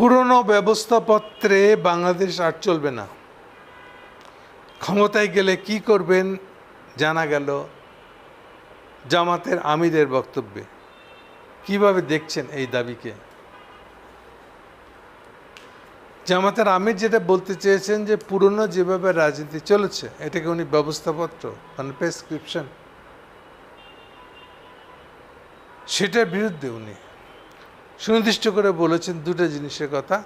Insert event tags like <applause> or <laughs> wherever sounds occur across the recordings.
পুরনো ব্যবস্থাপত্রে বাংলাদেশ আর চলবে না। ক্ষমতায় গেলে কি করবেন জানা গেল জামাতের আমিদের বক্তব্যে। কীভাবে দেখছেন এই দাবিকে? জামাতের আমির যেটা বলতে চেয়েছেন যে পুরনো যেভাবে রাজনীতি চলেছে, এটাকে উনি ব্যবস্থাপত্র মানে প্রেসক্রিপশন সেটার বিরুদ্ধে উনি। সুনির্দিষ্ট করে বলেছেন দুটো জিনিসের কথা।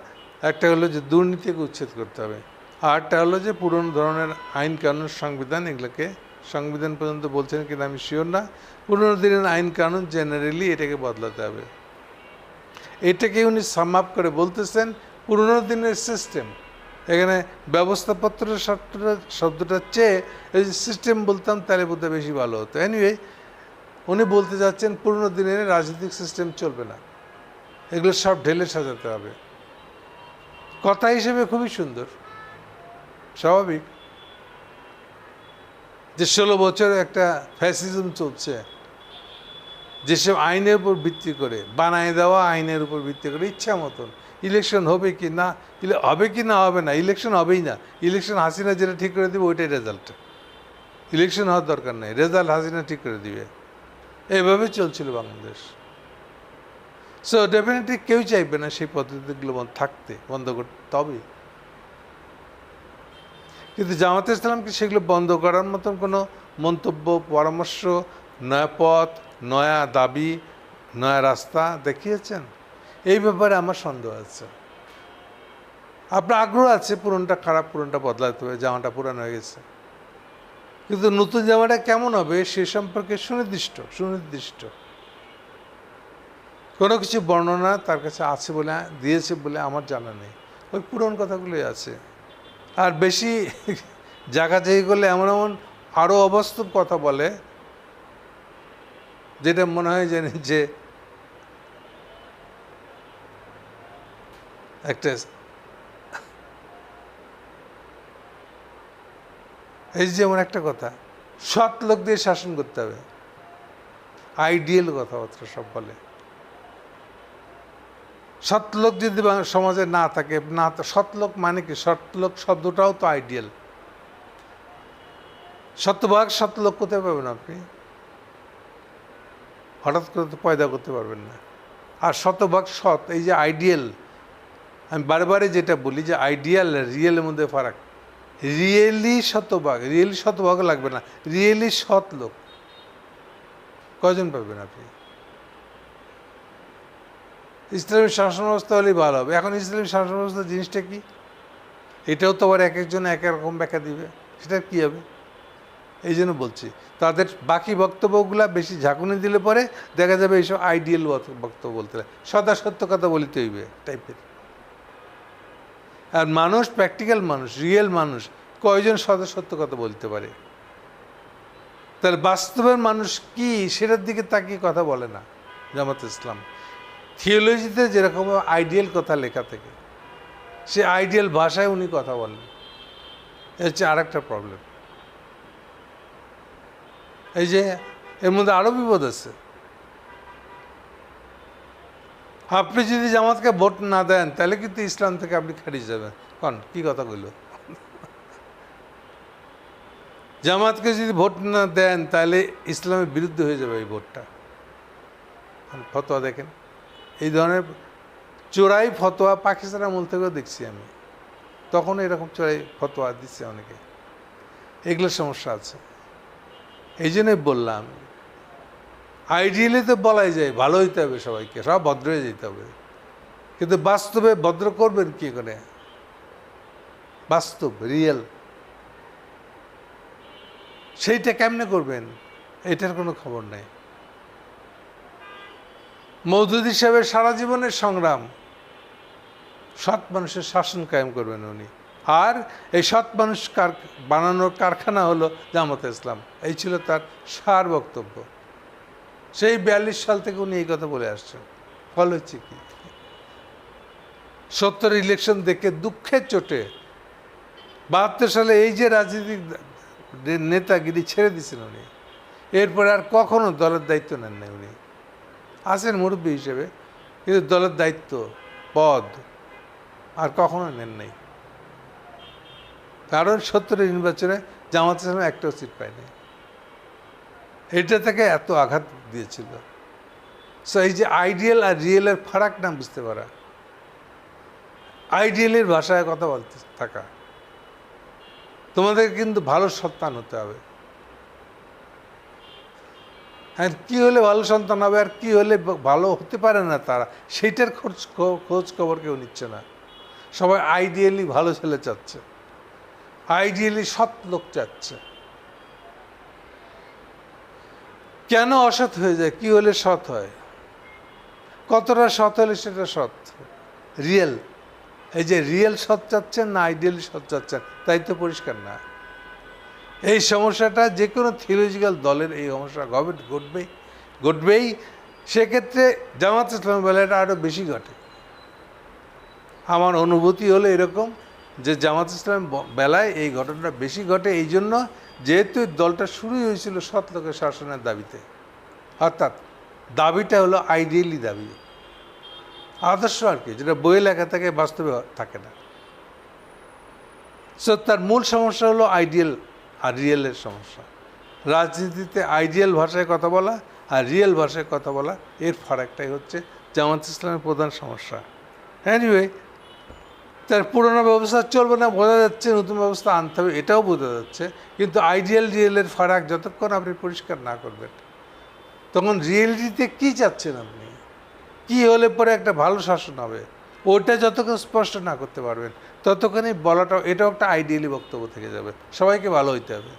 একটা হলো যে দুর্নীতিকে উচ্ছেদ করতে হবে। আরটা হলো যে পুরনো ধরনের আইন কানুন সংবিধান, এগুলোকে সংবিধান পর্যন্ত বলছেন কিনা আমি শিওর না। পুরনো দিনের আইন কানুন জেনারেলি এটাকে বদলাতে হবে। এটাকে উনি সাম আপ করে বলতেছেন পুরনো দিনের সিস্টেম এখানে ব্যবস্থাপত্র শব্দটা শব্দটার চেয়ে এই সিস্টেম বলতাম তাহলে বোধহয় বেশি ভালো হতো। এনিওয়ে উনি বলতে যাচ্ছেন পুরনো দিনের রাজনৈতিক সিস্টেম চলবে না। এগুলো সব ঢেলে সাজাতে হবে। কথা হিসেবে খুবই সুন্দর। স্বাভাবিক। যে ষোলো বছর একটা ফ্যাসিজম চলছে, যেসব আইনের উপর ভিত্তি করে, বানায় দেওয়া আইনের উপর ভিত্তি করে, ইচ্ছা মতন, ইলেকশন হবে কি না হবে কি না, হবে না, ইলেকশন হবেই না, ইলেকশন হাসিনা যেটা ঠিক করে দিবে, ওইটাই রেজাল্ট ইলেকশন হওয়ার দরকার নেই রেজাল্ট হাসিনা ঠিক করে দিবে। এইভাবে চলছিল বাংলাদেশ। সো ডেফিনেটলি কেউ চাইবে না সেই পদ্ধতিগুলো থাকতে, বন্ধ করতে তবে কিন্তু জামাতে ইসলামকে সেগুলো বন্ধ করার মতন কোনো মন্তব্য, পরামর্শ, নয়া পথ, নয়া দাবি, নয়া রাস্তা দেখিয়েছেন? এই ব্যাপারে আমার সন্দেহ আছে। আপনার আগ্রহ আছে পুরনটা খারাপ পুরনটা বদলাতে হবে, জামাটা পুরানো হয়ে গেছে। কিন্তু নতুন জামাটা কেমন হবে সে সম্পর্কে সুনির্দিষ্ট সুনির্দিষ্ট। কোনো কিছু বর্ণনা তার কাছে আছে বলে, দিয়েছে বলে আমার জানা নেই। ওই পুরন কথাগুলোই আছে। আর বেশি <laughs> জায়গি করলে এমন এমন আরও অবাস্তব কথা বলে, যেটা মনে হয় যে যে একটা এই যেমন একটা কথা, সৎ লোক দিয়ে শাসন করতে হবে। আইডিয়াল কথাবার্তা সব বলে। সৎলোক যদি সমাজে না থাকে, না তো সৎলোক মানে কি? সৎলোক শব্দটাও তো আইডিয়াল শতভাগ সৎলোক কোথায় পাবেন আপনি। হঠাৎ করে তো পয়দা করতে পারবেন না। আর শতভাগ সৎ, এই যে আইডিয়াল আমি বারে বারে যেটা বলি যে আইডিয়াল রিয়েলের মধ্যে ফারাক। রিয়েলি শতভাগ রিয়েলি শতভাগ লাগবে না। রিয়েলি সৎ লোক কজন পাবেন আপনি? ইসলামী শাসন ব্যবস্থা হলেই ভালো হবে। এখন ইসলামী শাসন ব্যবস্থা জিনিসটা কি? এটাও তো আবার এক একজন এক রকম ব্যাখ্যা দিবে। সেটা কি হবে? এই জন্য বলছি, তাদের বাকি বক্তব্যগুলা বেশি ঝাঁকুনি দিলে পরে দেখা যাবে এইসব আইডিয়াল বক্তব্য বলতে। সদা সত্য কথা বলিতে হইবে টাইপের আর মানুষ প্র্যাকটিক্যাল মানুষ রিয়েল মানুষ, কয়জন সদা সত্য কথা বলতে পারে? তাহলে বাস্তবের মানুষ কি? সেটার দিকে তাকিয়ে কথা বলে না জামাত ইসলাম। থিওলজিতে যেরকম আইডিয়াল কথা লেখা থেকে, সে আইডিয়াল ভাষায় উনি কথা বলেন। এ হচ্ছে আর একটা প্রবলেম এই যে, এর মধ্যে আরও বিপদ আছে। আপনি যদি জামাতকে ভোট না দেন, তাহলে কিন্তু ইসলাম থেকে আপনি খারিজ যাবেন। কন, কি কথা কইল? জামাতকে যদি ভোট না দেন, তাহলে ইসলামের বিরুদ্ধে হয়ে যাবে এই ভোটটা। ফতোয়া দেখেন। এই ধরনের চোরাই ফতোয়া পাকিস্তানের আমল থেকেও দেখছি আমি। তখন এরকম চোরাই ফতোয়া দিচ্ছে অনেকে। এগুলোর সমস্যা আছে। এই জন্যই বললাম আইডিয়ালি তো বলাই যায়, ভালো হইতে হবে সবাইকে, সব ভদ্র হয়ে যেতে হবে। কিন্তু বাস্তবে ভদ্র করবেন কি করে? বাস্তব রিয়েল সেইটা কেমনে করবেন? এটার কোনো খবর নেই। মৌদুদি সাহেবের সারা জীবনের সংগ্রাম, সৎ মানুষের শাসন কায়েম করবেন উনি। আর এই সৎ মানুষ কার, বানানোর কারখানা হলো জামাতে ইসলাম। এই ছিল তার সার বক্তব্য। সেই বিয়াল্লিশ সাল থেকে উনি এই কথা বলে আসছেন। ফল হচ্ছে কি? সত্তর ইলেকশন দেখে দুঃখের চোটে বাহাত্তর সালে এই যে রাজনীতিক নেতাগিরি ছেড়ে দিয়েছেন উনি, এরপরে আর কখনো দলের দায়িত্ব নেন নাই উনি। আছেন মুরব্বী হিসেবে, কিন্তু দলের দায়িত্ব, পদ আর কখনো নেন নাই। কারণ সত্তরের নির্বাচনে জামাত ইসলাম একটাও সিট পায়নি। এটা থেকে এত আঘাত দিয়েছিল। সো এই যে আইডিয়াল আর রিয়েলের ফারাক না বুঝতে পারা আইডিয়ালের ভাষায় কথা বলতে থাকা, তোমাদের কিন্তু ভালো সন্তান হতে হবে। হ্যাঁ কী হলে ভালো সন্তান হবে আর কী হলে ভালো হতে পারে না তারা? সেইটার খোঁজ খোঁজ খবর কেউ নিচ্ছে না। সবাই আইডিয়ালি ভালো ছেলে চাচ্ছে। আইডিয়ালি সৎ লোক চাচ্ছে। কেন অসৎ হয়ে যায়? কি হলে সৎ হয়? কতটা সৎ হলে সেটা সৎ? রিয়েল এই যে রিয়েল সৎ চাচ্ছেন না আইডিয়ালি সৎ চাচ্ছেন, তাই তো পরিষ্কার না। এই সমস্যাটা যে কোনো থিওলজিক্যাল দলের এই সমস্যা ঘটবে ঘটবেই ঘটবেই। সেক্ষেত্রে জামাত ইসলাম বেলাটা আরও বেশি ঘটে। আমার অনুভূতি হলো এরকম যে জামাত ইসলাম বেলায় এই ঘটনাটা বেশি ঘটে। এই জন্য যেহেতু দলটা শুরুই হয়েছিল সৎ লোকের শাসনের দাবিতে, অর্থাৎ দাবিটা হলো আইডিয়ালি দাবি। আদর্শ আর কি, যেটা বই লেখা থাকে বাস্তবে থাকে না। সো তার মূল সমস্যা হলো আইডিয়াল আর রিয়েলের সমস্যা। রাজনীতিতে আইডিয়াল ভাষায় কথা বলা আর রিয়েল ভাষায় কথা বলা, এর ফারাকটাই হচ্ছে জামাত ইসলামের প্রধান সমস্যা। এনিওয়ে তার পুরোনো ব্যবস্থা চলবে না, বোঝা যাচ্ছে নতুন ব্যবস্থা আনতে হবে, এটাও বোঝা যাচ্ছে। কিন্তু আইডিয়াল রিয়েলের ফারাক যতক্ষণ আপনি পরিষ্কার না করবেন, তখন রিয়েলিটিতে কী চাচ্ছেন আপনি? কি হলে পরে একটা ভালো শাসন হবে? ওটা যতক্ষণ স্পষ্ট না করতে পারবেন ততক্ষণই বলাটা এটাও একটা আইডিয়ালি বক্তব্য থেকে যাবে। সবাইকে ভালো হইতে হবে।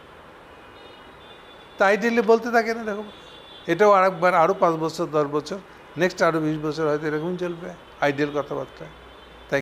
তা আইডিয়ালি বলতে থাকে না দেখো এটাও আরেকবার আরও পাঁচ বছর, দশ বছর নেক্সট আরও বিশ বছর হয়তো এরকমই চলবে আইডিয়াল কথাবার্তা।